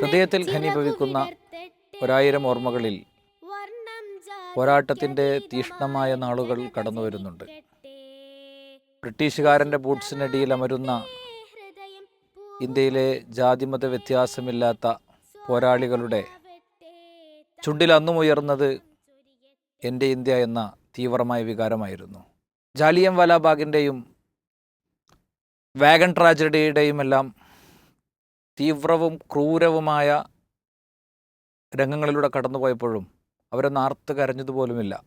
ഹൃദയത്തിൽ ഖനിഭവിക്കുന്ന ഒരായിരം ഓർമ്മകളിൽ പോരാട്ടത്തിന്റെ തീഷ്ണമായ നാളുകൾ കടന്നു വരുന്നുണ്ട്. ബ്രിട്ടീഷുകാരന്റെ ബൂട്ട്സിനടിയിൽ അമരുന്ന ഇന്ത്യയിലെ ജാതിമത വ്യത്യാസമില്ലാത്ത പോരാളികളുടെ ചുണ്ടിൽ അന്നുമുയർന്നത് എന്റെ ഇന്ത്യ എന്ന തീവ്രമായ വികാരമായിരുന്നു. ജാലിയം വാലാബാഗിന്റെയും വാഗൺ ട്രാജഡിയുടെയും എല്ലാം തീവ്രവും ക്രൂരവുമായ രംഗങ്ങളിലൂടെ കടന്നുപോയപ്പോഴും അവരെ നാർത്ത് കരഞ്ഞതുപോലുമില്ല.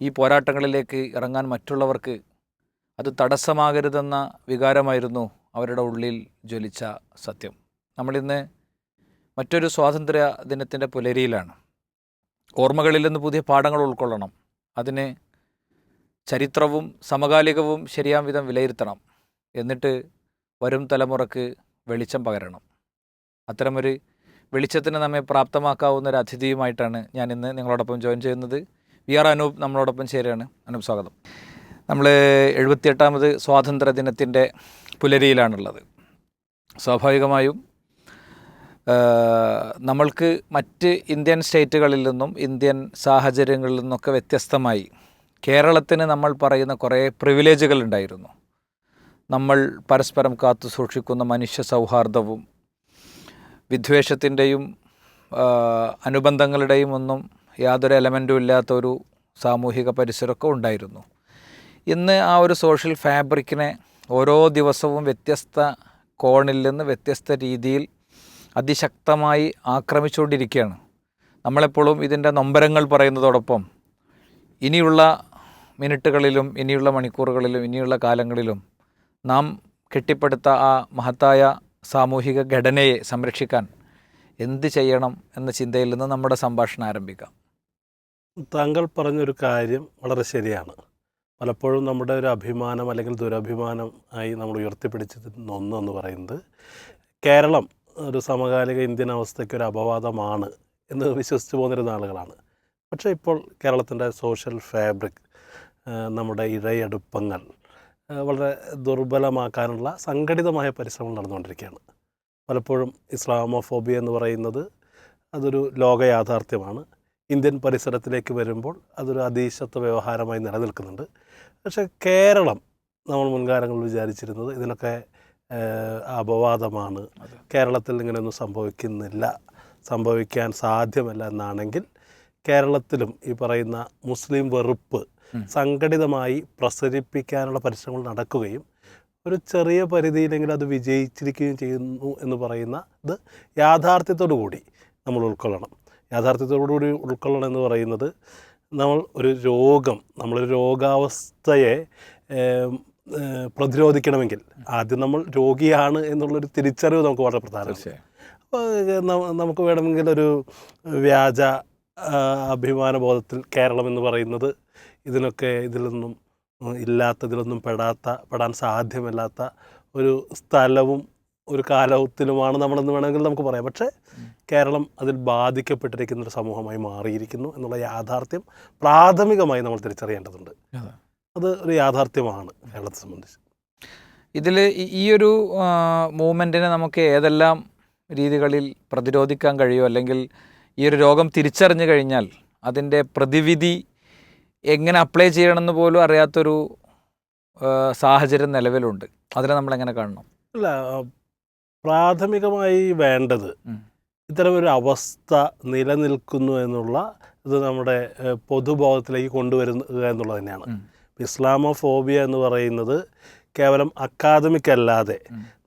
ഈ പോരാട്ടങ്ങളിലേക്ക് ഇറങ്ങാൻ മറ്റുള്ളവർക്ക് അത് തടസ്സമാകരുതെന്ന വികാരമായിരുന്നു അവരുടെ ഉള്ളിൽ ജ്വലിച്ച സത്യം. നമ്മളിന്ന് മറ്റൊരു സ്വാതന്ത്ര്യ ദിനത്തിന്റെ പുലരിയിലാണ്. ഓർമ്മകളിൽ നിന്ന് പുതിയ പാഠങ്ങൾ ഉൾക്കൊള്ളണം. അതിന് ചരിത്രവും സമകാലികവും ശരിയാം വിധം വിലയിരുത്തണം. എന്നിട്ട് വരും തലമുറയ്ക്ക് വെളിച്ചം പകരണം. അത്തരമൊരു വെളിച്ചത്തിന് നമ്മെ പ്രാപ്തമാക്കാവുന്ന ഒരു അതിഥിയുമായിട്ടാണ് ഞാൻ ഇന്ന് നിങ്ങളോടൊപ്പം ജോയിൻ ചെയ്യുന്നത്. വി ആർ അനൂപ് നമ്മളോടൊപ്പം ചേരുകയാണ്. അനൂപ് സ്വാഗതം. നമ്മൾ എഴുപത്തിയെട്ടാമത് സ്വാതന്ത്ര്യ ദിനത്തിന്റെ പുലരിയിലാണുള്ളത്. സ്വാഭാവികമായും നമ്മൾക്ക് മറ്റ് ഇന്ത്യൻ സ്റ്റേറ്റുകളിൽ നിന്നും ഇന്ത്യൻ സാഹചര്യങ്ങളിൽ നിന്നൊക്കെ വ്യത്യസ്തമായി കേരളത്തിന് നമ്മൾ പറയുന്ന കുറേ പ്രിവിലേജുകൾ ഉണ്ടായിരുന്നു. നമ്മൾ പരസ്പരം കാത്തു സൂക്ഷിക്കുന്ന മനുഷ്യ സൗഹാർദ്ദവും വിദ്വേഷത്തിന്റെയും അനുബന്ധങ്ങളുടെയും ഒന്നും യാതൊരു എലമെന്റും ഇല്ലാത്ത ഒരു സാമൂഹിക പരിസരമൊക്കെ ഉണ്ടായിരുന്നു. ഇന്ന് ആ ഒരു സോഷ്യൽ ഫാബ്രിക്കിനെ ഓരോ ദിവസവും വ്യത്യസ്ത കോണിൽ നിന്ന് വ്യത്യസ്ത രീതിയിൽ അതിശക്തമായി ആക്രമിച്ചുകൊണ്ടിരിക്കുകയാണ്. നമ്മളെപ്പോഴും ഇതിന്റെ നൊമ്പരങ്ങൾ പറയുന്നതോടൊപ്പം ഇനിയുള്ള മിനിറ്റുകളിലും ഇനിയുള്ള മണിക്കൂറുകളിലും ഇനിയുള്ള കാലങ്ങളിലും നാം കെട്ടിപ്പടുത്ത ആ മഹത്തായ സാമൂഹിക ഘടനയെ സംരക്ഷിക്കാൻ എന്ത് ചെയ്യണം എന്ന ചിന്തയിൽ നിന്ന് നമ്മുടെ സംഭാഷണം ആരംഭിക്കാം. താങ്കൾ പറഞ്ഞൊരു കാര്യം വളരെ ശരിയാണ്. പലപ്പോഴും നമ്മുടെ ഒരു അഭിമാനം അല്ലെങ്കിൽ ദുരഭിമാനം ആയി നമ്മൾ ഉയർത്തിപ്പിടിച്ചിരുന്ന ഒന്നെന്ന് പറയുന്നത് കേരളം ഒരു സമകാലിക ഇന്ത്യൻ അവസ്ഥയ്ക്ക് ഒരു അപവാദമാണ് എന്ന് വിശ്വസിച്ച് പോന്നിരുന്ന ആളുകളാണ്. പക്ഷേ ഇപ്പോൾ കേരളത്തിന്റെ സോഷ്യൽ ഫാബ്രിക് നമ്മുടെ ഇഴയടുപ്പങ്ങൾ വളരെ ദുർബലമാക്കാനുള്ള സംഘടിതമായ പരിശ്രമം നടന്നുകൊണ്ടിരിക്കുകയാണ്. പലപ്പോഴും ഇസ്ലാമോഫോബിയ എന്ന് പറയുന്നത് അതൊരു ലോക യാഥാർത്ഥ്യമാണ്. ഇന്ത്യൻ പരിസരത്തിലേക്ക് വരുമ്പോൾ അതൊരു അതീശത്വ വ്യവഹാരമായി നിലനിൽക്കുന്നുണ്ട്. പക്ഷേ കേരളം നമ്മൾ മുൻകാലങ്ങളിൽ വിചാരിച്ചിരുന്നത് ഇതിനൊക്കെ അപവാദമാണ്. കേരളത്തിൽ ഇങ്ങനെയൊന്നും സംഭവിക്കുന്നില്ല സംഭവിക്കാൻ സാധ്യമല്ല എന്നാണെങ്കിൽ കേരളത്തിലും ഈ പറയുന്ന മുസ്ലിം വെറുപ്പ്. സംഘടിതമായി പ്രസരിപ്പിക്കാനുള്ള പരിശ്രമങ്ങൾ നടക്കുകയും ഒരു ചെറിയ പരിധിയിലെങ്കിലും അത് വിജയിച്ചിരിക്കുകയും ചെയ്യുന്നു എന്ന് പറയുന്ന ഇത് യാഥാർത്ഥ്യത്തോടു കൂടി നമ്മൾ ഉൾക്കൊള്ളണം. യാഥാർത്ഥ്യത്തോടു കൂടി ഉൾക്കൊള്ളണം എന്ന് പറയുന്നത് നമ്മൾ ഒരു രോഗം നമ്മളൊരു രോഗാവസ്ഥയെ പ്രതിരോധിക്കണമെങ്കിൽ ആദ്യം നമ്മൾ രോഗിയാണ് എന്നുള്ളൊരു തിരിച്ചറിവ് നമുക്ക് വളരെ പ്രധാനമാണ്. അപ്പോൾ നമുക്ക് വേണമെങ്കിൽ ഒരു വ്യാജ അഭിമാനബോധത്തിൽ കേരളം എന്ന് പറയുന്നത് ഇതിനൊക്കെ ഇതിലൊന്നും നിന്നും ഇല്ലാത്തതിലൊന്നും പെടാത്ത പെടാൻ സാധ്യമല്ലാത്ത ഒരു സ്ഥലവും ഒരു കാലത്തിലുമാണ് നമ്മളെന്ന് വേണമെങ്കിൽ നമുക്ക് പറയാം. പക്ഷേ കേരളം അതിൽ ബാധിക്കപ്പെട്ടിരിക്കുന്ന ഒരു സമൂഹമായി മാറിയിരിക്കുന്നു എന്നുള്ള യാഥാർത്ഥ്യം പ്രാഥമികമായി നമ്മൾ തിരിച്ചറിയേണ്ടതുണ്ട്. അതെ. അത് ഒരു യാഥാർത്ഥ്യമാണ് കേരളത്തെ സംബന്ധിച്ച്. ഇതിൽ ഈ ഒരു മൂവ്മെന്റിനെ നമുക്ക് ഏതെല്ലാം രീതികളിൽ പ്രതിരോധിക്കാൻ കഴിയും? അല്ലെങ്കിൽ ഈ ഒരു രോഗം തിരിച്ചറിഞ്ഞു കഴിഞ്ഞാൽ അതിന്റെ പ്രതിവിധി എങ്ങനെ അപ്ലൈ ചെയ്യണമെന്ന് പോലും അറിയാത്തൊരു സാഹചര്യം നിലവിലുണ്ട്. അതിനെ നമ്മൾ എങ്ങനെ കാണണം? അല്ല പ്രാഥമികമായി വേണ്ടത് ഇത്തരമൊരു അവസ്ഥ നിലനിൽക്കുന്നു എന്നുള്ള ഇത് നമ്മുടെ പൊതുബോധത്തിലേക്ക് കൊണ്ടുവരുക എന്നുള്ളത് തന്നെയാണ്. ഇസ്ലാമോ ഇസ്ലാമോഫോബിയ എന്ന് പറയുന്നത് കേവലം അക്കാദമിക് അല്ലാതെ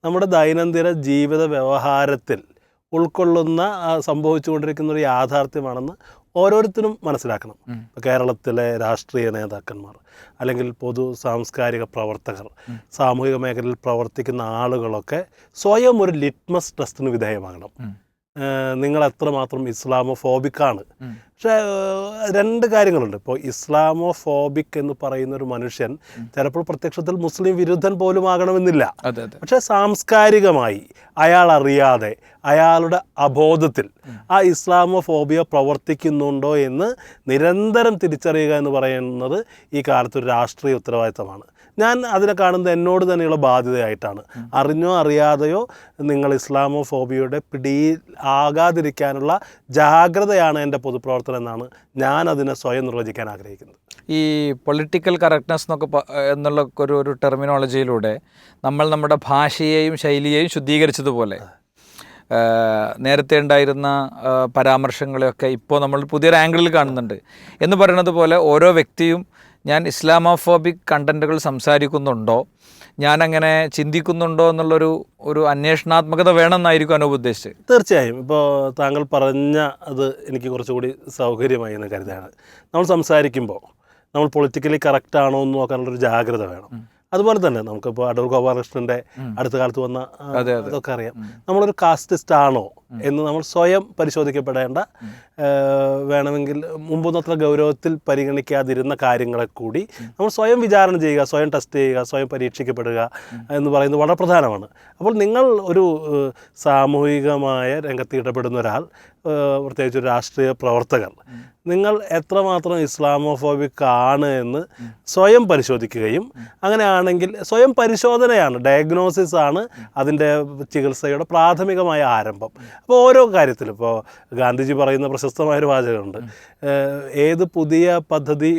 നമ്മുടെ ദൈനംദിന ജീവിത വ്യവഹാരത്തിൽ ഉൾക്കൊള്ളുന്ന സംഭവിച്ചുകൊണ്ടിരിക്കുന്ന ഒരു യാഥാർത്ഥ്യമാണെന്ന് ഓരോരുത്തരും മനസ്സിലാക്കണം. ഇപ്പോൾ കേരളത്തിലെ രാഷ്ട്രീയ നേതാക്കന്മാർ അല്ലെങ്കിൽ പൊതു സാംസ്കാരിക പ്രവർത്തകർ സാമൂഹിക മേഖലയിൽ പ്രവർത്തിക്കുന്ന ആളുകളൊക്കെ സ്വയം ഒരു ലിറ്റ്മസ് ടെസ്റ്റിന് വിധേയമാകണം. നിങ്ങൾ എത്രമാത്രം ഇസ്ലാമോ ഫോബിക്കാണ് പക്ഷേ രണ്ട് കാര്യങ്ങളുണ്ട്. ഇപ്പോൾ ഇസ്ലാമോ ഫോബിക് എന്ന് പറയുന്ന ഒരു മനുഷ്യൻ ചിലപ്പോൾ പ്രത്യക്ഷത്തിൽ മുസ്ലിം വിരുദ്ധൻ പോലും ആകണമെന്നില്ല പക്ഷേ സാംസ്കാരികമായി അയാൾ അറിയാതെ അയാളുടെ അബോധത്തിൽ ആ ഇസ്ലാമോഫോബിയ പ്രവർത്തിക്കുന്നുണ്ടോ എന്ന് നിരന്തരം തിരിച്ചറിയുക എന്ന് പറയുന്നത് ഈ കാലത്ത് ഒരു രാഷ്ട്രീയ ഉത്തരവാദിത്തമാണ്. ഞാൻ അതിനെ കാണുന്നത് എന്നോട് തന്നെയുള്ള ബാധ്യതയായിട്ടാണ്. അറിഞ്ഞോ അറിയാതെയോ നിങ്ങൾ ഇസ്ലാമോ ഫോബിയയുടെ പിടിയിൽ ആകാതിരിക്കാനുള്ള ജാഗ്രതയാണ് എന്റെ പൊതുപ്രവർത്തനം എന്നാണ് ഞാൻ അതിനെ സ്വയം നിർവചിക്കാൻ ആഗ്രഹിക്കുന്നത്. ഈ പൊളിറ്റിക്കൽ കറക്റ്റ്നെസ് എന്നൊക്കെ എന്നുള്ള ഒരു ഒരു ടെർമിനോളജിയിലൂടെ നമ്മൾ നമ്മുടെ ഭാഷയെയും ശൈലിയെയും ശുദ്ധീകരിച്ചതുപോലെ നേരത്തെ ഉണ്ടായിരുന്ന പരാമർശങ്ങളെയൊക്കെ ഇപ്പോൾ നമ്മൾ പുതിയൊരു ആംഗിളിൽ കാണുന്നുണ്ട്. എന്ന് പറയുന്നത് പോലെ ഓരോ വ്യക്തിയും ഞാൻ ഇസ്ലാമോഫോബിക് കണ്ടന്റുകൾ സംസാരിക്കുന്നുണ്ടോ ഞാനങ്ങനെ ചിന്തിക്കുന്നുണ്ടോ എന്നുള്ളൊരു ഒരു അന്വേഷണാത്മകത വേണമെന്നായിരിക്കും അനൂപ് ഉദ്ദേശിച്ചത്. തീർച്ചയായും. ഇപ്പോൾ താങ്കൾ പറഞ്ഞ അത് എനിക്ക് കുറച്ചുകൂടി സൗകര്യമായി എന്ന് കരുതാണ് നമ്മൾ സംസാരിക്കുമ്പോൾ നമ്മൾ പൊളിറ്റിക്കലി കറക്റ്റ് ആണോ എന്ന് നോക്കാനുള്ള ഒരു ജാഗ്രത വേണം. അതുപോലെ തന്നെ നമുക്കിപ്പോൾ അടൂർ ഗോപാലകൃഷ്ണന്റെ അടുത്ത കാലത്ത് വന്ന. അതൊക്കെ അറിയാം. നമ്മളൊരു കാസ്റ്റിസ്റ്റ് ആണോ എന്ന് നമ്മൾ സ്വയം പരിശോധിക്കപ്പെടേണ്ട വേണമെങ്കിൽ മുമ്പൊന്നും അത്ര ഗൗരവത്തിൽ പരിഗണിക്കാതിരുന്ന കാര്യങ്ങളെ കൂടി നമ്മൾ സ്വയം വിചാരണ ചെയ്യുക സ്വയം ടെസ്റ്റ് ചെയ്യുക സ്വയം പരീക്ഷിക്കപ്പെടുക എന്ന് പറയുന്നത് വളരെ പ്രധാനമാണ്. അപ്പോൾ നിങ്ങൾ ഒരു സാമൂഹികമായ രംഗത്ത് ഇടപെടുന്ന ഒരാൾ പ്രത്യേകിച്ച് ഒരു രാഷ്ട്രീയ പ്രവർത്തകർ നിങ്ങൾ എത്രമാത്രം ഇസ്ലാമോഫോബിക് ആണ് എന്ന് സ്വയം പരിശോധിക്കുകയും അങ്ങനെയാണെങ്കിൽ സ്വയം പരിശോധനയാണ് ഡയഗ്നോസിസ് ആണ് അതിന്റെ ചികിത്സയുടെ പ്രാഥമികമായ ആരംഭം. അപ്പോൾ ഓരോ കാര്യത്തിലും ഇപ്പോൾ ഗാന്ധിജി പറയുന്ന പ്രശസ്തമായൊരു വാചകമുണ്ട്. ഏത് പുതിയ പദ്ധതി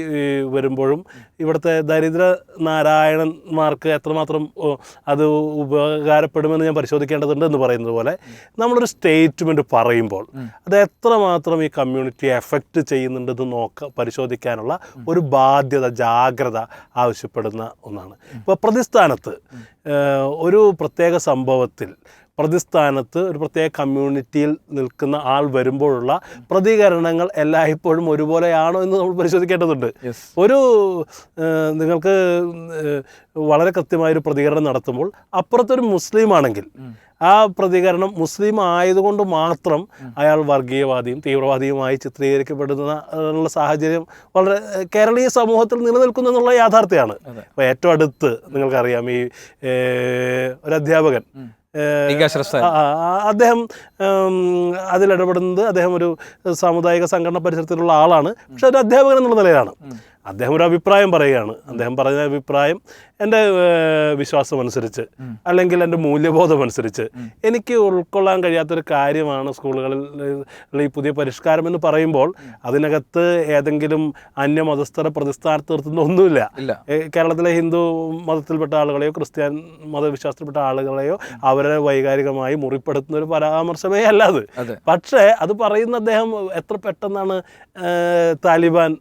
വരുമ്പോഴും ഇവിടുത്തെ ദരിദ്ര നാരായണന്മാർക്ക് എത്രമാത്രം അത് ഉപകാരപ്പെടുമെന്ന് ഞാൻ പരിശോധിക്കേണ്ടതുണ്ട് എന്ന് പറയുന്നത് പോലെ നമ്മളൊരു സ്റ്റേറ്റ്മെന്റ് പറയുമ്പോൾ അത് എത്രമാത്രം ഈ കമ്മ്യൂണിറ്റി എഫക്റ്റ് ചെയ്യുന്നുണ്ടെന്ന് നോക്ക പരിശോധിക്കാനുള്ള ഒരു ബാധ്യത ജാഗ്രത ആവശ്യപ്പെടുന്ന ഒന്നാണ്. ഇപ്പോൾ പ്രതിസ്ഥാനത്ത് ഒരു പ്രത്യേക സംഭവത്തിൽ പ്രതിസ്ഥാനത്ത് ഒരു പ്രത്യേക കമ്മ്യൂണിറ്റിയിൽ നിൽക്കുന്ന ആൾ വരുമ്പോഴുള്ള പ്രതികരണങ്ങൾ എല്ലായ്പ്പോഴും ഒരുപോലെയാണോ എന്ന് നമ്മൾ പരിശോധിക്കേണ്ടതുണ്ട്. ഒരു നിങ്ങൾക്ക് വളരെ കൃത്യമായൊരു പ്രതികരണം നടത്തുമ്പോൾ അപ്പുറത്തൊരു മുസ്ലിം ആണെങ്കിൽ ആ പ്രതികരണം മുസ്ലിം ആയതുകൊണ്ട് മാത്രം അയാൾ വർഗീയവാദിയും തീവ്രവാദിയുമായി ചിത്രീകരിക്കപ്പെടുന്ന സാഹചര്യം വളരെ കേരളീയ സമൂഹത്തിൽ നിലനിൽക്കുന്നു എന്നുള്ള യാഥാർത്ഥ്യമാണ്. അപ്പോൾ ഏറ്റവും അടുത്ത് നിങ്ങൾക്കറിയാം ഈ ഒരു അധ്യാപകൻ അദ്ദേഹം അതിലിടപെടുന്നത് അദ്ദേഹം ഒരു സാമുദായിക സംഘടന പരിസരത്തിലുള്ള ആളാണ്. പക്ഷെ ഒരു അധ്യാപകൻ എന്നുള്ള നിലയിലാണ്. അദ്ദേഹം ഒരു അഭിപ്രായം പറയുകയാണ്. അദ്ദേഹം പറഞ്ഞ അഭിപ്രായം എന്റെ വിശ്വാസം അനുസരിച്ച് അല്ലെങ്കിൽ എന്റെ മൂല്യബോധം അനുസരിച്ച് എനിക്ക് ഉൾക്കൊള്ളാൻ കഴിയാത്തൊരു കാര്യമാണ് സ്കൂളുകളിൽ ഈ പുതിയ പരിഷ്കാരം എന്ന് പറയുമ്പോൾ അതിനകത്ത് ഏതെങ്കിലും അന്യമതസ്ഥരെ പ്രതിസ്ഥാനത്ത് നിർത്തുന്ന ഒന്നുമില്ല. കേരളത്തിലെ ഹിന്ദു മതത്തിൽപ്പെട്ട ആളുകളെയോ ക്രിസ്ത്യൻ മതവിശ്വാസത്തിൽപ്പെട്ട ആളുകളെയോ അവരെ വൈകാരികമായി മുറിപ്പെടുത്തുന്ന ഒരു പരാമർശമേ അല്ല അത്. പക്ഷേ അത് പറയുന്ന അദ്ദേഹം എത്ര പെട്ടെന്നാണ് താലിബാൻ.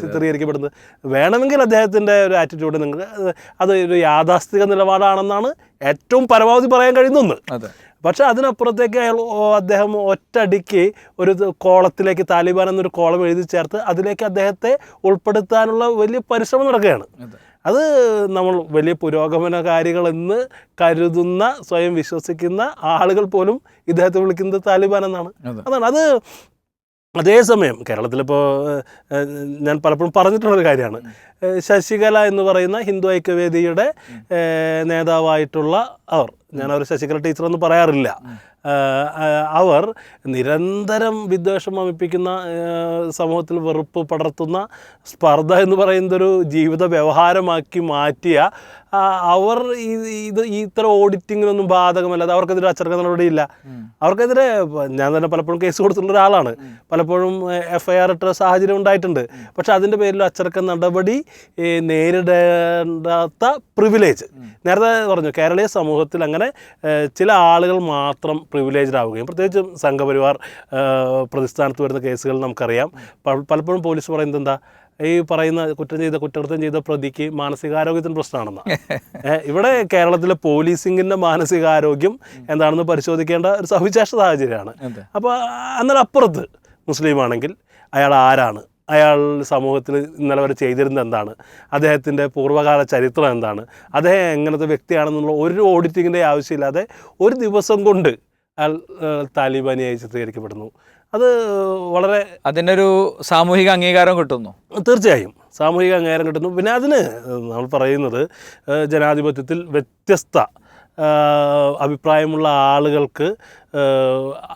ചിത്രീകരിക്കപ്പെടുന്നത്. വേണമെങ്കിൽ അദ്ദേഹത്തിന്റെ ഒരു ആറ്റിറ്റ്യൂഡ് നിങ്ങൾക്ക് അത് ഒരു യാഥാസ്ഥിക നിലപാടാണെന്നാണ് ഏറ്റവും പരമാവധി പറയാൻ കഴിയുന്ന ഒന്ന്. പക്ഷെ അതിനപ്പുറത്തേക്ക് അയാൾ അദ്ദേഹം ഒറ്റടിക്ക് ഒരു കോളത്തിലേക്ക് താലിബാൻ എന്നൊരു കോളം എഴുതി ചേർത്ത് അതിലേക്ക് അദ്ദേഹത്തെ ഉൾപ്പെടുത്താനുള്ള വലിയ പരിശ്രമം നടക്കുകയാണ്. അതെ. അത് നമ്മൾ വലിയ പുരോഗമനകാരികളെന്ന് കരുതുന്ന സ്വയം വിശ്വസിക്കുന്ന ആളുകൾ പോലും ഇദ്ദേഹത്തെ വിളിക്കുന്നത് താലിബാൻ എന്നാണ്. അതാണ്. അത് അതേസമയം കേരളത്തിലിപ്പോൾ ഞാൻ പലപ്പോഴും പറഞ്ഞിട്ടുള്ളൊരു കാര്യമാണ്. ശശികല എന്ന് പറയുന്ന ഹിന്ദു ഐക്യവേദിയുടെ നേതാവായിട്ടുള്ള അവർ. ഞാൻ അവർ ശശികല ടീച്ചറൊന്നും പറയാറില്ല. അവർ നിരന്തരം വിദ്വേഷം അമിപ്പിക്കുന്ന സമൂഹത്തിൽ വെറുപ്പ് പടർത്തുന്ന സ്പർദ്ധ എന്ന് പറയുന്നൊരു ജീവിത വ്യവഹാരമാക്കി മാറ്റിയ അവർ ഇത് ഈ ഇത്തരം ഓഡിറ്റിങ്ങിനൊന്നും ബാധകമല്ലാതെ അവർക്കെതിരെ അച്ചടക്ക നടപടിയില്ല അവർക്കെതിരെ ഞാൻ തന്നെ പലപ്പോഴും കേസ് കൊടുത്തിട്ടുള്ള ഒരാളാണ്. പലപ്പോഴും എഫ് ഐ ആർ ഇട്ട സാഹചര്യം ഉണ്ടായിട്ടുണ്ട്. പക്ഷെ അതിന്റെ പേരിൽ അച്ചടക്ക നടപടി നേരിടേണ്ടാത്ത പ്രിവിലേജ് നേരത്തെ പറഞ്ഞു കേരളീയ സമൂഹത്തിൽ അങ്ങനെ ചില ആളുകൾ മാത്രം പ്രിവിലേജ്ഡ് ആവുകയും പ്രത്യേകിച്ച് സംഘപരിവാർ പ്രതിസ്ഥാനത്ത് വരുന്ന കേസുകൾ നമുക്കറിയാം. പലപ്പോഴും പോലീസ് പറയുന്നത് എന്താ? ഈ പറയുന്ന കുറ്റം ചെയ്ത കുറ്റകൃത്യം ചെയ്ത പ്രതിക്ക് മാനസികാരോഗ്യത്തിന് പ്രശ്നമാണെന്നാണ് ഇവിടെ കേരളത്തിലെ പോലീസിങ്ങിന്റെ മാനസികാരോഗ്യം എന്താണെന്ന് പരിശോധിക്കേണ്ട ഒരു സവിശേഷ സാഹചര്യമാണ്. അപ്പോൾ എന്നാൽ അപ്പുറത്ത് മുസ്ലിം ആണെങ്കിൽ അയാൾ ആരാണ്? അയാൾ സമൂഹത്തിൽ ഇന്നലെ വരെ ചെയ്തിരുന്നത് എന്താണ്? അദ്ദേഹത്തിന്റെ പൂർവകാല ചരിത്രം എന്താണ്? അദ്ദേഹം എങ്ങനത്തെ വ്യക്തിയാണെന്നുള്ള ഒരു ഓഡിറ്റിങ്ങിന്റെ ആവശ്യമില്ലാതെ ഒരു ദിവസം കൊണ്ട് അയാൾ താലിബാനിയായി ചിത്രീകരിക്കപ്പെടുന്നു. അത് വളരെ അതിനൊരു സാമൂഹിക അംഗീകാരം കിട്ടുന്നു. തീർച്ചയായും സാമൂഹിക അംഗീകാരം കിട്ടുന്നു. പിന്നെ അതിന് നമ്മൾ പറയുന്നത് ജനാധിപത്യത്തിൽ വ്യത്യസ്ത അഭിപ്രായമുള്ള ആളുകൾക്ക്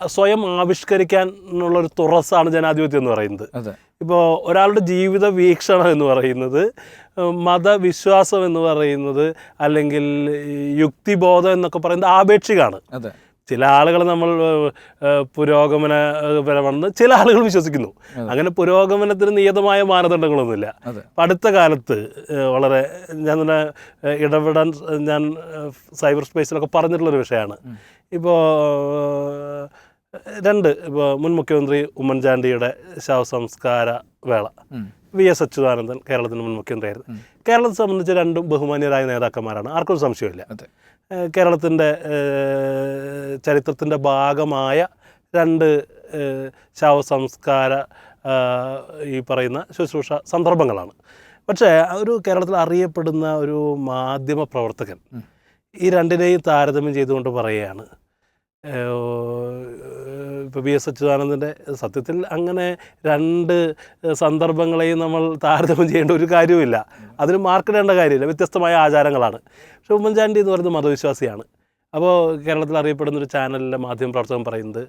സ്വയം ആവിഷ്കരിക്കാനുള്ളൊരു തുറസ്സാണ് ജനാധിപത്യം എന്ന് പറയുന്നത്. ഇപ്പോൾ ഒരാളുടെ ജീവിത വീക്ഷണം എന്ന് പറയുന്നത് മതവിശ്വാസം എന്ന് പറയുന്നത് അല്ലെങ്കിൽ യുക്തിബോധം എന്നൊക്കെ പറയുന്നത് ആപേക്ഷികമാണ്. അതെ. ചില ആളുകൾ നമ്മൾ ഏഹ്, ഏഹ്, പുരോഗമന പരമാണെന്ന് ചില ആളുകൾ വിശ്വസിക്കുന്നു. അങ്ങനെ പുരോഗമനത്തിന് നിയതമായ മാനദണ്ഡങ്ങളൊന്നുമില്ല. അപ്പം അടുത്ത കാലത്ത് വളരെ ഞാൻ തന്നെ ഇടപെടാൻ ഞാൻ സൈബർ സ്പേസിലൊക്കെ പറഞ്ഞിട്ടുള്ളൊരു വിഷയമാണ്. ഇപ്പോൾ രണ്ട് ഇപ്പോൾ മുൻ മുഖ്യമന്ത്രി ഉമ്മൻചാണ്ടിയുടെ ശവസംസ്കാര വേള. വി എസ് അച്യുതാനന്ദൻ കേരളത്തിന്റെ മുൻ മുഖ്യമന്ത്രിയായിരുന്നു. കേരളത്തെ സംബന്ധിച്ച് രണ്ടും ബഹുമാന്യരായ നേതാക്കന്മാരാണ്. ആർക്കൊരു സംശയമില്ല കേരളത്തിന്റെ ചരിത്രത്തിന്റെ ഭാഗമായ രണ്ട് ശവസംസ്കാര ഈ പറയുന്ന ശുശ്രൂഷ സന്ദർഭങ്ങളാണ്. പക്ഷേ ഒരു കേരളത്തിൽ അറിയപ്പെടുന്ന ഒരു മാധ്യമ പ്രവർത്തകൻ ഈ രണ്ടിനെയും താരതമ്യം ചെയ്തുകൊണ്ട് പറയുകയാണ്. ഇപ്പോൾ വി എസ് അച്യുതാനന്ദന്റെ സത്യത്തിൽ അങ്ങനെ രണ്ട് സന്ദർഭങ്ങളെയും നമ്മൾ താരതമ്യം ചെയ്യേണ്ട ഒരു കാര്യവുമില്ല. അതിന് മാർക്കിടേണ്ട കാര്യമില്ല. വ്യത്യസ്തമായ ആചാരങ്ങളാണ്. പക്ഷേ ഉമ്മൻചാണ്ടി എന്ന് പറയുന്നത് മതവിശ്വാസിയാണ്. അപ്പോൾ കേരളത്തിൽ അറിയപ്പെടുന്ന ഒരു ചാനലിലെ മാധ്യമ പ്രവർത്തകൻ പറയുന്നത്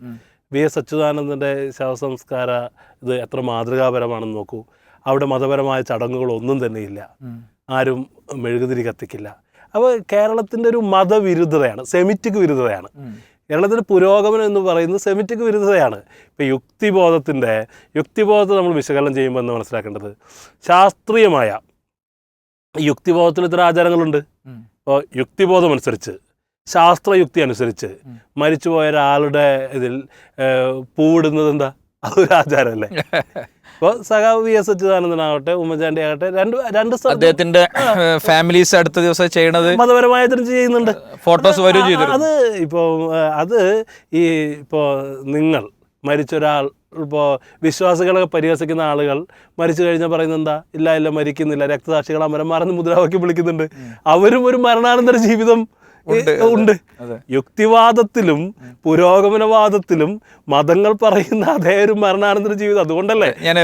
വി എസ് അച്യുതാനന്ദന്റെ ശവസംസ്കാര ഇത് എത്ര മാതൃകാപരമാണെന്ന് നോക്കൂ. അവിടെ മതപരമായ ചടങ്ങുകളൊന്നും തന്നെയില്ല. ആരും മെഴുകുതിരി കത്തിക്കില്ല. അപ്പോൾ കേരളത്തിന്റെ ഒരു മതവിരുദ്ധതയാണ് സെമിറ്റിക് വിരുദ്ധതയാണ്. കേരളത്തിന്റെ പുരോഗമനം എന്ന് പറയുന്നത് സെമിറ്റിക് വിരുദ്ധതയാണ് ഇപ്പോൾ യുക്തിബോധത്തിന്റെ യുക്തിബോധത്തെ നമ്മൾ വിശകലനം ചെയ്യുമ്പോൾ എന്ന് മനസ്സിലാക്കേണ്ടത് ശാസ്ത്രീയമായ യുക്തിബോധത്തിൽ ഇത്ര ആചാരങ്ങളുണ്ട്. ഇപ്പോൾ യുക്തിബോധം അനുസരിച്ച് ശാസ്ത്രയുക്തി അനുസരിച്ച്. മരിച്ചുപോയ ഒരാളുടെ ഇതിൽ പൂവിടുന്നത് എന്താ അതൊരു ആചാരമല്ലേ? അപ്പൊ സഖാവ് വി എസ് അച്യുതാനന്ദനാകട്ടെ ഉമ്മൻചാണ്ടി ആകട്ടെ രണ്ട് രണ്ട് അദ്ദേഹത്തിന്റെ ഫാമിലീസ് അടുത്ത ദിവസം ചെയ്യണത് മതപരമായ ചെയ്യുന്നുണ്ട്. ഫോട്ടോസ് വരും ചെയ്തു അത് ഇപ്പോൾ അത് ഈ ഇപ്പോ നിങ്ങൾ മരിച്ചൊരാൾ ഇപ്പോൾ വിശ്വാസികളൊക്കെ പരിഹസിക്കുന്ന ആളുകൾ മരിച്ചു കഴിഞ്ഞാൽ പറയുന്നത് എന്താ? ഇല്ല ഇല്ല മരിക്കുന്നില്ല. രക്തസാക്ഷികൾ അമരന്മാരെന്ന് മുദ്രാവാക്യം വിളിക്കുന്നുണ്ട്. അവരും ഒരു മരണാനന്തര ജീവിതം ഉണ്ട്, യുക്തിവാദത്തിലും പുരോഗമനവാദത്തിലും മതങ്ങൾ പറയുന്ന അതേ ഒരു മരണാനന്തര ജീവിതം അതുകൊണ്ടല്ലേ? ഞാൻ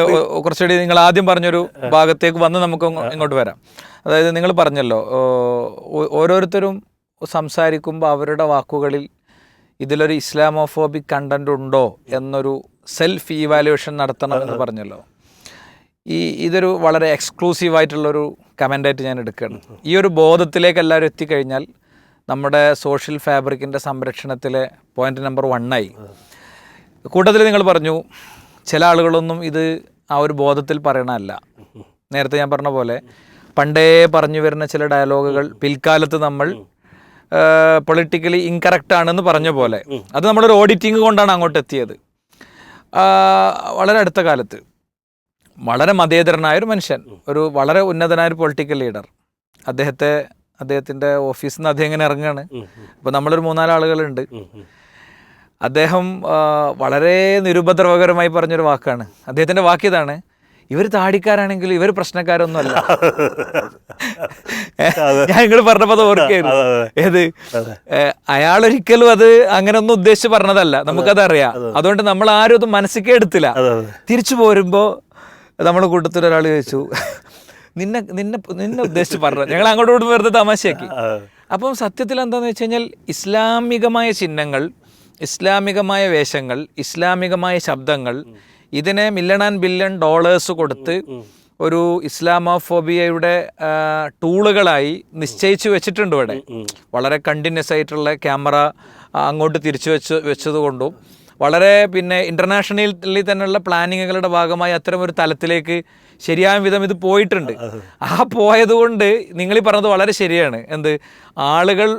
കുറച്ചുകൂടി നിങ്ങൾ ആദ്യം പറഞ്ഞൊരു ഭാഗത്തേക്ക് വന്ന് നമുക്ക് ഇങ്ങോട്ട് വരാം. അതായത് നിങ്ങൾ പറഞ്ഞല്ലോ ഓരോരുത്തരും സംസാരിക്കുമ്പോൾ അവരുടെ വാക്കുകളിൽ ഇതിലൊരു ഇസ്ലാമോഫോബിക് കണ്ടന്റ് ഉണ്ടോ എന്നൊരു സെൽഫ് ഈവാലുവേഷൻ നടത്തണം എന്ന് പറഞ്ഞല്ലോ. ഈ ഇതൊരു വളരെ എക്സ്ക്ലൂസീവ് ആയിട്ടുള്ളൊരു കമന്റായിട്ട് ഞാൻ എടുക്കുകയാണ്. ഈ ഒരു ബോധത്തിലേക്ക് എല്ലാവരും എത്തിക്കഴിഞ്ഞാൽ നമ്മുടെ സോഷ്യൽ ഫാബ്രിക്കിന്റെ സംരക്ഷണത്തിലെ പോയിന്റ് നമ്പർ വണ്ണായി കൂട്ടത്തിൽ നിങ്ങൾ പറഞ്ഞു ചില ആളുകളൊന്നും ഇത് ആ ഒരു ബോധത്തിൽ പറയണമല്ല നേരത്തെ ഞാൻ പറഞ്ഞ പോലെ പണ്ടേ പറഞ്ഞു വരുന്ന ചില ഡയലോഗുകൾ പിൽക്കാലത്ത് നമ്മൾ പൊളിറ്റിക്കലി ഇൻകറക്റ്റ് ആണെന്ന് പറഞ്ഞ പോലെ അത് നമ്മളൊരു ഓഡിറ്റിംഗ് കൊണ്ടാണ് അങ്ങോട്ട് എത്തിയത്. വളരെ അടുത്ത കാലത്ത് വളരെ മതേതരനായ ഒരു മനുഷ്യൻ ഒരു വളരെ ഉന്നതനായ ഒരു പൊളിറ്റിക്കൽ ലീഡർ അദ്ദേഹത്തെ അദ്ദേഹത്തിന്റെ ഓഫീസിൽ നിന്ന് അദ്ദേഹം ഇങ്ങനെ ഇറങ്ങുകയാണ് അപ്പോൾ നമ്മളൊരു മൂന്നാൽ ആളുകളുണ്ട്. ഉം, ഉം. അദ്ദേഹം വളരെ നിരുപദ്രവകരമായി പറഞ്ഞൊരു വാക്കാണ്. അദ്ദേഹത്തിന്റെ വാക്ക് ഇതാണ് ഇവർ താടിക്കാരാണെങ്കിൽ ഇവർ പ്രശ്നക്കാരൊന്നും അല്ല ഞാൻ നിങ്ങൾ പറഞ്ഞപ്പോൾ അത് ഓർക്കായിരുന്നു. ഏത്? ഒരിക്കലും അത് അങ്ങനെ ഒന്നും ഉദ്ദേശിച്ച് പറഞ്ഞതല്ല. നമുക്കത് അറിയാം. അതുകൊണ്ട് നമ്മൾ ആരും അത് മനസ്സിക്കേ എടുത്തില്ല. തിരിച്ചു പോരുമ്പോൾ നമ്മുടെ കൂട്ടത്തിൽ ഒരാൾ ചോദിച്ചു നിന്നെ നിന്നെ നിന്നെ ഉദ്ദേശിച്ച് പറഞ്ഞു ഞങ്ങൾ അങ്ങോട്ട് ഇങ്ങോട്ടും വെറുതെ തമാശയാക്കി. അപ്പം സത്യത്തിൽ എന്താണെന്ന് വെച്ച് കഴിഞ്ഞാൽ ഇസ്ലാമികമായ ചിഹ്നങ്ങൾ ഇസ്ലാമികമായ വേഷങ്ങൾ ഇസ്ലാമികമായ ശബ്ദങ്ങൾ ഇതിനെ മില്ലൺ ആൻഡ് ബില്യൺ ഡോളേഴ്സ് കൊടുത്ത് ഒരു ഇസ്ലാമോഫോബിയയുടെ ടൂളുകളായി നിശ്ചയിച്ചു വെച്ചിട്ടുണ്ട് ഇവിടെ. വളരെ കണ്ടിന്യൂസ് ആയിട്ടുള്ള ക്യാമറ അങ്ങോട്ട് തിരിച്ചു വെച്ച് വെച്ചതുകൊണ്ടും വളരെ പിന്നെ ഇന്റർനാഷണലി തന്നെയുള്ള പ്ലാനിങ്ങുകളുടെ ഭാഗമായി അത്തരം ഒരു തലത്തിലേക്ക് ശരിയായ വിധം ഇത് പോയിട്ടുണ്ട്. ആ പോയതുകൊണ്ട് നിങ്ങൾ ഈ പറഞ്ഞത് വളരെ ശരിയാണ്. എന്ത്? ആളുകൾ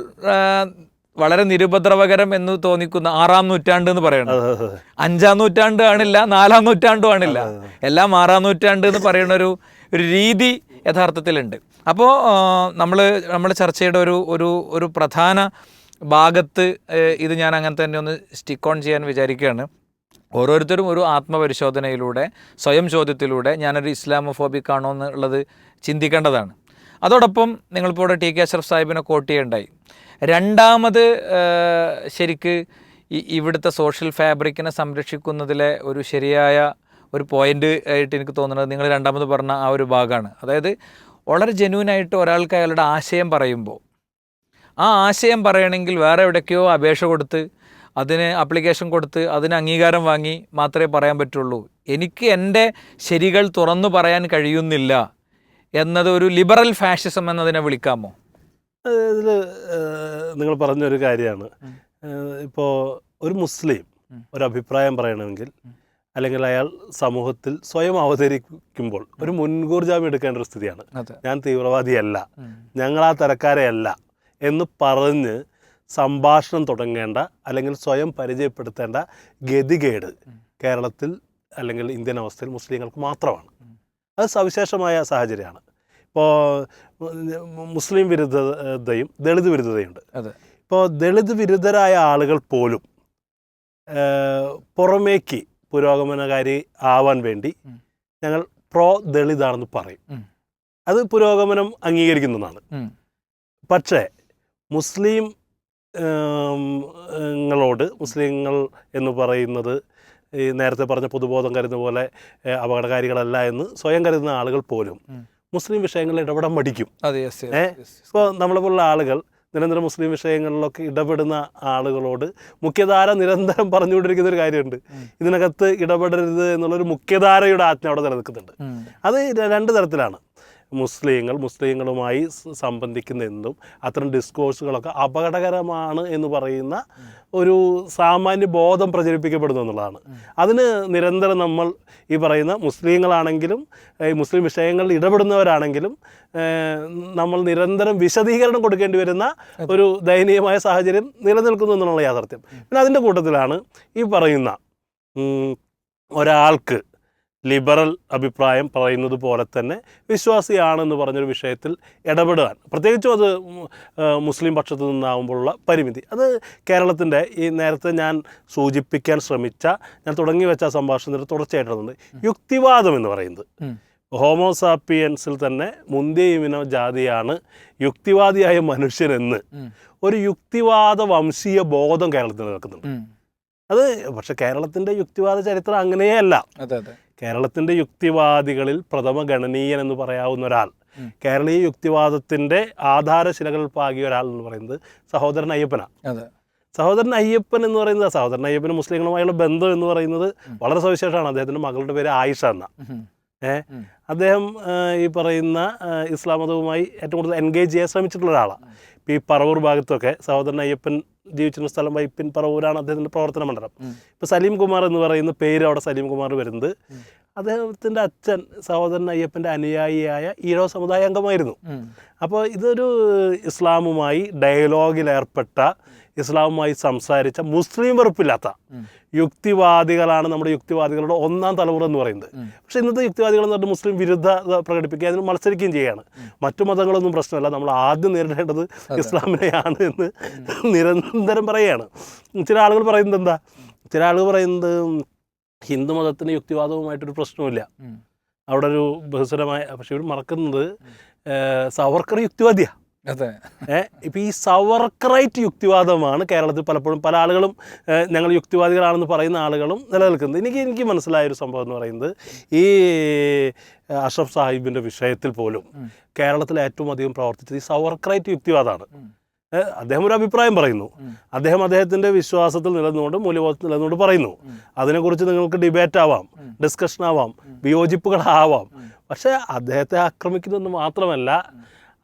വളരെ നിരുപദ്രവകരം എന്ന് തോന്നിക്കുന്ന ആറാം നൂറ്റാണ്ട് എന്ന് അതെ. അഞ്ചാം നൂറ്റാണ്ട് ആണില്ല നാലാം നൂറ്റാണ്ടും ആണില്ല. എല്ലാം ആറാം നൂറ്റാണ്ട് എന്ന് പറയുന്ന ഒരു ഒരു രീതി യഥാർത്ഥത്തിലുണ്ട്. അപ്പോൾ നമ്മൾ നമ്മുടെ ചർച്ചയുടെ ഒരു ഒരു ഒരു പ്രധാന ഭാഗത്ത് ഇത് ഞാൻ അങ്ങനെ തന്നെ ഒന്ന് സ്റ്റിക്ക് ഓൺ ചെയ്യാൻ വിചാരിക്കുകയാണ്. ഓരോരുത്തരും ഒരു ആത്മപരിശോധനയിലൂടെ സ്വയം ചോദ്യത്തിലൂടെ ഞാനൊരു ഇസ്ലാമോഫോബിക് ആണോ എന്നുള്ളത് ചിന്തിക്കേണ്ടതാണ്. അതോടൊപ്പം നിങ്ങളിപ്പോൾ ഇവിടെ ടി കെ അഷ്റഫ് സാഹിബിനെ കോട്ട് ചെയ്യണ്ടായി. രണ്ടാമത് ശരിക്ക് ഇവിടുത്തെ സോഷ്യൽ ഫാബ്രിക്കിനെ സംരക്ഷിക്കുന്നതിലെ ഒരു ശരിയായ ഒരു പോയിന്റ് ആയിട്ട് എനിക്ക് തോന്നുന്നത് നിങ്ങൾ രണ്ടാമത് പറഞ്ഞ ആ ഒരു ഭാഗമാണ്. അതായത് വളരെ ജെന്യൂനായിട്ട് ഒരാൾക്ക് അയാളുടെ ആശയം പറയുമ്പോൾ ആ ആശയം പറയണമെങ്കിൽ വേറെ എവിടേക്കോ അപേക്ഷ കൊടുത്ത് അതിന് അപ്ലിക്കേഷൻ കൊടുത്ത് അതിന് അംഗീകാരം വാങ്ങി മാത്രമേ പറയാൻ പറ്റുള്ളൂ. എനിക്ക് എന്റെ ശരികൾ തുറന്നു പറയാൻ കഴിയുന്നില്ല എന്നത് ഒരു ലിബറൽ ഫാഷിസം എന്നതിനെ വിളിക്കാമോ? ഇതിൽ നിങ്ങൾ പറഞ്ഞൊരു കാര്യമാണ്. ഇപ്പോൾ ഒരു മുസ്ലിം ഒരു അഭിപ്രായം പറയണമെങ്കിൽ അല്ലെങ്കിൽ അയാൾ സമൂഹത്തിൽ സ്വയം അവതരിക്കുമ്പോൾ ഒരു മുൻകൂർ ജാമ്യം എടുക്കേണ്ട ഒരു സ്ഥിതിയാണ്. ഞാൻ തീവ്രവാദിയല്ല. ഞങ്ങൾ ആ തരക്കാരെയല്ല എന്ന് പറഞ്ഞ് സംഭാഷണം തുടങ്ങേണ്ട അല്ലെങ്കിൽ സ്വയം പരിചയപ്പെടുത്തേണ്ട ഗതികേട് കേരളത്തിൽ അല്ലെങ്കിൽ ഇന്ത്യൻ അവസ്ഥയിൽ മുസ്ലിങ്ങൾക്ക് മാത്രമാണ്. അത് സവിശേഷമായ സാഹചര്യമാണ്. ഇപ്പോൾ മുസ്ലിം വിരുദ്ധതയും ദളിത് വിരുദ്ധതയുണ്ട്. ഇപ്പോൾ ദളിത് വിരുദ്ധരായ ആളുകൾ പോലും പുറമേക്ക് പുരോഗമനകാരി ആവാൻ വേണ്ടി ഞങ്ങൾ പ്രോ ദളിതാണെന്ന് പറയും. അത് പുരോഗമനം അംഗീകരിക്കുന്നതാണ്. പക്ഷേ മുസ്ലിം ങ്ങളോട് മുസ്ലിങ്ങൾ എന്ന് പറയുന്നത് ഈ നേരത്തെ പറഞ്ഞ പൊതുബോധം കരുതുന്ന പോലെ ഏഹ്, അപകടകാരികളല്ല എന്ന് സ്വയം കരുതുന്ന ആളുകൾ പോലും മുസ്ലിം വിഷയങ്ങളിൽ ഇടപെടാൻ മടിക്കും. അതെ യെസ് ഏ? ഇപ്പോൾ നമ്മളെപ്പോലുള്ള ആളുകൾ നിരന്തരം മുസ്ലിം വിഷയങ്ങളിലൊക്കെ ഇടപെടുന്ന ആളുകളോട് മുഖ്യധാര നിരന്തരം പറഞ്ഞുകൊണ്ടിരിക്കുന്ന ഒരു കാര്യമുണ്ട്. ഇതിനകത്ത് ഇടപെടരുത് എന്നുള്ളൊരു മുഖ്യധാരയുടെ ആജ്ഞ അവിടെ നിലനിൽക്കുന്നുണ്ട്. അത് രണ്ട് തരത്തിലാണ്. മുസ്ലിങ്ങൾ മുസ്ലിങ്ങളുമായി സംബന്ധിക്കുന്നതെന്നും അത്തരം ഡിസ്കോഴ്സുകളൊക്കെ അപകടകരമാണ് എന്ന് പറയുന്ന ഒരു സാമാന്യ ബോധം പ്രചരിപ്പിക്കപ്പെടുന്നു എന്നുള്ളതാണ്. അതിന് നിരന്തരം നമ്മൾ ഈ പറയുന്ന മുസ്ലിങ്ങളാണെങ്കിലും ഈ മുസ്ലിം വിഷയങ്ങളിൽ ഇടപെടുന്നവരാണെങ്കിലും നമ്മൾ നിരന്തരം വിശദീകരണം കൊടുക്കേണ്ടി വരുന്ന ഒരു ദയനീയമായ സാഹചര്യം നിലനിൽക്കുന്നു എന്നുള്ള യാഥാർത്ഥ്യം. പിന്നെ അതിന്റെ കൂട്ടത്തിലാണ് ഈ പറയുന്ന ഒരാൾക്ക് ലിബറൽ അഭിപ്രായം പറയുന്നത് പോലെ തന്നെ വിശ്വാസിയാണെന്ന് പറഞ്ഞൊരു വിഷയത്തിൽ ഇടപെടാൻ പ്രത്യേകിച്ചും അത് മുസ്ലിം പക്ഷത്തു നിന്നാവുമ്പോഴുള്ള പരിമിതി. അത് കേരളത്തിന്റെ ഈ നേരത്തെ ഞാൻ സൂചിപ്പിക്കാൻ ശ്രമിച്ച ഞാൻ തുടങ്ങി വെച്ച സംഭാഷണത്തിൽ തുടർച്ചയായിട്ടുണ്ട് യുക്തിവാദം എന്ന് പറയുന്നത്. ഹോമോസാപ്പിയൻസിൽ തന്നെ മുന്തിയ ഇമിനോ ജാതിയാണ് യുക്തിവാദിയായ മനുഷ്യനെന്ന് ഒരു യുക്തിവാദ വംശീയ ബോധം കേരളത്തിൽ നിൽക്കുന്നുണ്ട് അത് പക്ഷെ കേരളത്തിന്റെ യുക്തിവാദ ചരിത്രം അങ്ങനെയല്ല. കേരളത്തിന്റെ യുക്തിവാദികളിൽ പ്രഥമ ഗണനീയൻ എന്ന് പറയാവുന്ന ഒരാൾ. കേരളീയ യുക്തിവാദത്തിന്റെ ആധാരശിലകൾ പാകിയ ഒരാൾ എന്ന് പറയുന്നത് സഹോദരൻ അയ്യപ്പനാണ് അതെ. സഹോദരൻ അയ്യപ്പൻ എന്ന് പറയുന്നത് സഹോദരൻ അയ്യപ്പന് മുസ്ലിങ്ങളുമായുള്ള ബന്ധം എന്ന് പറയുന്നത് വളരെ സവിശേഷമാണ്. അദ്ദേഹത്തിന്റെ മകളുടെ പേര് ആയിഷ എന്ന. അദ്ദേഹം ഈ പറയുന്ന ഇസ്ലാം മതവുമായി ഏറ്റവും കൂടുതൽ എൻഗേജ് ചെയ്യാൻ ശ്രമിച്ചിട്ടുള്ള ഒരാളാണ് ഇപ്പോൾ ഈ പറവൂർ ഭാഗത്തൊക്കെ സഹോദരൻ അയ്യപ്പൻ ജീവിച്ചിരുന്ന സ്ഥലം വൈപ്പിൻ പറവൂരാണ് അദ്ദേഹത്തിന്റെ പ്രവർത്തന മണ്ഡലം. ഇപ്പം ഇപ്പോൾ സലീം കുമാർ എന്ന് പറയുന്ന പേര് അവിടെ സലീം കുമാർ വരുന്നത്. അദ്ദേഹത്തിന്റെ അച്ഛൻ സഹോദരൻ അയ്യപ്പന്റെ അനുയായിയായ ഈഴവ സമുദായ അംഗമായിരുന്നു. അപ്പോൾ ഇതൊരു ഇസ്ലാമുമായി ഡയലോഗിൽ ഏർപ്പെട്ട ഇസ്ലാമുമായി സംസാരിച്ച മുസ്ലിം വെറുപ്പില്ലാത്ത യുക്തിവാദികളാണ് നമ്മുടെ യുക്തിവാദികളുടെ ഒന്നാം തലമുറ എന്ന് പറയുന്നത്. പക്ഷെ ഇന്നത്തെ യുക്തിവാദികൾ എന്ന് പറഞ്ഞാൽ മുസ്ലിം വിരുദ്ധ പ്രകടിപ്പിക്കുക അതിന് മത്സരിക്കുകയും ചെയ്യുകയാണ്. മറ്റു മതങ്ങളൊന്നും പ്രശ്നമല്ല നമ്മൾ ആദ്യം നേരിടേണ്ടത് ഇസ്ലാമിനെയാണ് എന്ന് നിരന്തരം പറയുകയാണ്. ചില ആളുകൾ പറയുന്നത് എന്താ? ചില ആളുകൾ പറയുന്നത് ഹിന്ദു മതത്തിന് യുക്തിവാദവുമായിട്ടൊരു പ്രശ്നമില്ല ഉം. അവിടെ ഒരു ബഹുസരമായ പക്ഷെ ഇവർ മറക്കുന്നത് സവർക്കർ യുക്തിവാദിയാണ് ഏഹ് ഇപ്പം ഈ സവർക്രൈറ്റ് യുക്തിവാദമാണ് കേരളത്തിൽ പലപ്പോഴും പല ആളുകളും ഞങ്ങൾ യുക്തിവാദികളാണെന്ന് പറയുന്ന ആളുകളും നിലനിൽക്കുന്നത്. എനിക്ക് എനിക്ക് മനസ്സിലായ ഒരു സംഭവം എന്ന് പറയുന്നത് ഈ അഷറഫ് സാഹിബിന്റെ വിഷയത്തിൽ പോലും കേരളത്തിൽ ഏറ്റവും അധികം പ്രവർത്തിച്ചത് ഈ സവർക്രൈറ്റ് യുക്തിവാദമാണ്. അദ്ദേഹം ഒരു അഭിപ്രായം പറയുന്നു. അദ്ദേഹം അദ്ദേഹത്തിന്റെ വിശ്വാസത്തിൽ നിലനിന്നുകൊണ്ട് മൂല്യബോധത്തിൽ നിലനിന്നുകൊണ്ട് പറയുന്നു. അതിനെക്കുറിച്ച് നിങ്ങൾക്ക് ഡിബേറ്റ് ആവാം. ഡിസ്കഷൻ ആവാം വിയോജിപ്പുകളാവാം. പക്ഷേ അദ്ദേഹത്തെ ആക്രമിക്കുന്നതെന്ന് മാത്രമല്ല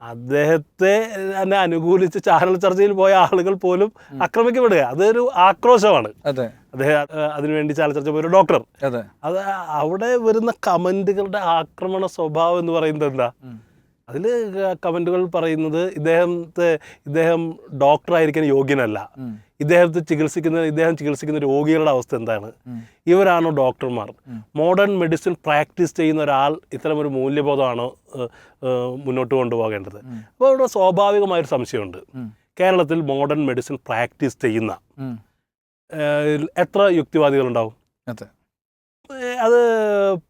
അദ്ദേഹത്തെ തന്നെ അനുകൂലിച്ച് ചാനൽ ചർച്ചയിൽ പോയ ആളുകൾ പോലും ആക്രമിക്കപ്പെടുക. അതൊരു ആക്രോശമാണ്. അദ്ദേഹം അതിനുവേണ്ടി ചാനൽ ചർച്ച പോയ ഒരു ഡോക്ടർ. അതെ. അവിടെ വരുന്ന കമന്റുകളുടെ ആക്രമണ സ്വഭാവം എന്ന് പറയുന്നത് എന്താ. അതിൽ കമന്റുകൾ പറയുന്നത് ഇദ്ദേഹത്തെ ഇദ്ദേഹം ഡോക്ടറായിരിക്കാൻ യോഗ്യനല്ല. ഇദ്ദേഹത്തെ ചികിത്സിക്കുന്ന ഇദ്ദേഹം ചികിത്സിക്കുന്ന രോഗികളുടെ അവസ്ഥ എന്താണ്? ഇവരാണോ ഡോക്ടർമാർ? മോഡേൺ മെഡിസിൻ പ്രാക്ടീസ് ചെയ്യുന്ന ഒരാൾ ഇത്തരമൊരു മൂല്യബോധമാണോ മുന്നോട്ട് കൊണ്ടുപോകേണ്ടത്. അപ്പോൾ ഇവിടെ സ്വാഭാവികമായൊരു സംശയമുണ്ട്. കേരളത്തിൽ മോഡേൺ മെഡിസിൻ പ്രാക്ടീസ് ചെയ്യുന്ന എത്ര യുക്തിവാദികളുണ്ടാവും? അതെ.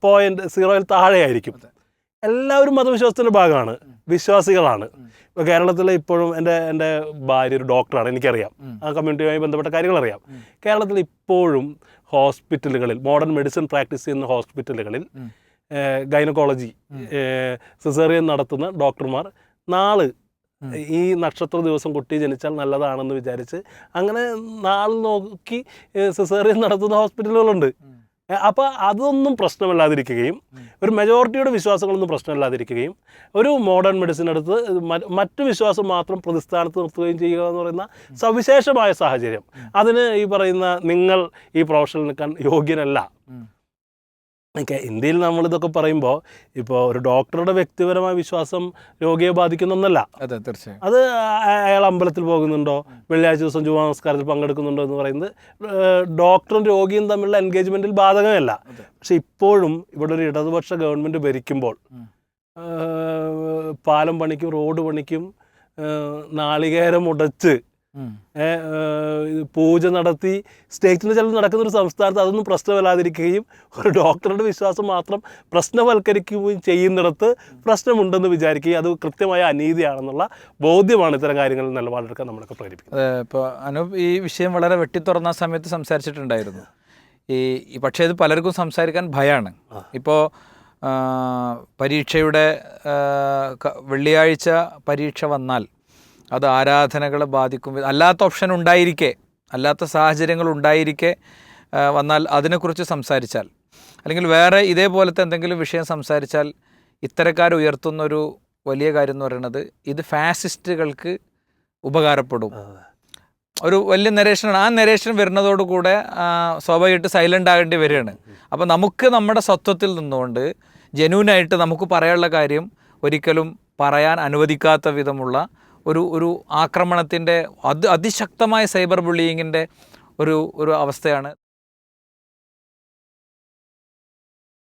പോയിന്റ് സീറോയിൽ താഴെയായിരിക്കും. എല്ലാവരും മതവിശ്വാസത്തിന്റെ ഭാഗമാണ്. വിശ്വാസികളാണ്. ഇപ്പോൾ കേരളത്തിൽ ഇപ്പോഴും എന്റെ എന്റെ ഭാര്യ ഒരു ഡോക്ടറാണ് എനിക്കറിയാം. ആ കമ്മ്യൂണിറ്റിയുമായി ബന്ധപ്പെട്ട കാര്യങ്ങൾ അറിയാം കേരളത്തിൽ ഇപ്പോഴും ഹോസ്പിറ്റലുകളിൽ മോഡേൺ മെഡിസിൻ പ്രാക്ടീസ് ചെയ്യുന്ന ഹോസ്പിറ്റലുകളിൽ ഗൈനക്കോളജി. സിസേറിയൻ നടത്തുന്ന ഡോക്ടർമാർ നാൾ ഈ നക്ഷത്ര ദിവസം കുട്ടി ജനിച്ചാൽ നല്ലതാണെന്ന് വിചാരിച്ച് അങ്ങനെ നാൾ നോക്കി സിസേറിയൻ നടത്തുന്ന ഹോസ്പിറ്റലുകളുണ്ട്. അപ്പോൾ അതൊന്നും പ്രശ്നമല്ലാതിരിക്കുകയും ഒരു മെജോറിറ്റിയുടെ വിശ്വാസങ്ങളൊന്നും പ്രശ്നമല്ലാതിരിക്കുകയും ഒരു മോഡേൺ മെഡിസിൻ എടുത്ത് മറ്റു വിശ്വാസം മാത്രം പ്രതിസ്ഥാനത്ത് നിർത്തുകയും ചെയ്യുക എന്ന് പറയുന്ന സവിശേഷമായ സാഹചര്യം. അതിന് ഈ പറയുന്ന നിങ്ങൾ ഈ പ്രൊഫഷനിൽ നിൽക്കാൻ യോഗ്യനല്ല. ഉം. ഓക്കെ ഇന്ത്യയിൽ നമ്മളിതൊക്കെ പറയുമ്പോൾ ഇപ്പോൾ ഒരു ഡോക്ടറുടെ വ്യക്തിപരമായ വിശ്വാസം രോഗിയെ ബാധിക്കുന്ന ഒന്നല്ല അതെ തീർച്ചയായും അത് അയാൾ അമ്പലത്തിൽ പോകുന്നുണ്ടോ വെള്ളിയാഴ്ച ദിവസം ജുമാ നമസ്കാരത്തിൽ പങ്കെടുക്കുന്നുണ്ടോ എന്ന് പറയുന്നത് ഡോക്ടറും രോഗിയും തമ്മിലുള്ള എൻഗേജ്മെന്റിൽ ബാധകമല്ല. പക്ഷെ ഇപ്പോഴും ഇവിടെ ഒരു ഇടതുപക്ഷ ഗവൺമെന്റ് ഭരിക്കുമ്പോൾ പാലം പണിക്കും റോഡ് പണിക്കും നാളികേരം ഉടച്ച് പൂജ നടത്തി സ്റ്റേറ്റിന്റെ ചിലവ് നടക്കുന്ന ഒരു സംസ്ഥാനത്ത് അതൊന്നും പ്രശ്നമല്ലാതിരിക്കുകയും ഒരു ഡോക്ടറുടെ വിശ്വാസം മാത്രം പ്രശ്നവൽക്കരിക്കുകയും ചെയ്യുന്നിടത്ത് പ്രശ്നമുണ്ടെന്ന് വിചാരിക്കുകയും അത് കൃത്യമായ അനീതിയാണെന്നുള്ള ബോധ്യമാണ് ഇത്തരം കാര്യങ്ങളിൽ നിലപാടെടുക്കാൻ നമ്മളൊക്കെ പ്രേരിപ്പിക്കുന്നത്. ഇപ്പോൾ അനൂപ് ഈ വിഷയം വളരെ വെട്ടിത്തുറന്ന സമയത്ത് സംസാരിച്ചിട്ടുണ്ടായിരുന്നു. ഈ പക്ഷേ ഇത് പലർക്കും സംസാരിക്കാൻ ഭയമാണ്. ഇപ്പോൾ പരീക്ഷയുടെ വെള്ളിയാഴ്ച പരീക്ഷ വന്നാൽ അത് ആരാധനകളെ ബാധിക്കും. അല്ലാത്ത ഓപ്ഷൻ ഉണ്ടായിരിക്കെ. അല്ലാത്ത സാഹചര്യങ്ങൾ ഉണ്ടായിരിക്കെ വന്നാൽ അതിനെക്കുറിച്ച് സംസാരിച്ചാൽ. അല്ലെങ്കിൽ വേറെ ഇതേപോലത്തെ എന്തെങ്കിലും വിഷയം സംസാരിച്ചാൽ ഇത്തരക്കാർ ഉയർത്തുന്നൊരു വലിയ കാര്യം എന്ന് പറയുന്നത് ഇത് ഫാസിസ്റ്റുകൾക്ക് ഉപകാരപ്പെടും. ഒരു വലിയ നരേഷനാണ് ആ നരേഷൻ വരുന്നതോടുകൂടെ സ്വാഭാവികമായിട്ട് സൈലന്റ് ആകേണ്ടി വരികയാണ്. അപ്പോൾ നമുക്ക് നമ്മുടെ സ്വത്വത്തിൽ നിന്നുകൊണ്ട് ജനുവിനായിട്ട് നമുക്ക് പറയാനുള്ള കാര്യം ഒരിക്കലും പറയാൻ അനുവദിക്കാത്ത വിധമുള്ള ഒരു ഒരു ആക്രമണത്തിന്റെ അത് അതിശക്തമായ സൈബർ ബുള്ളിയിങ്ങിന്റെ ഒരു ഒരു അവസ്ഥയാണ്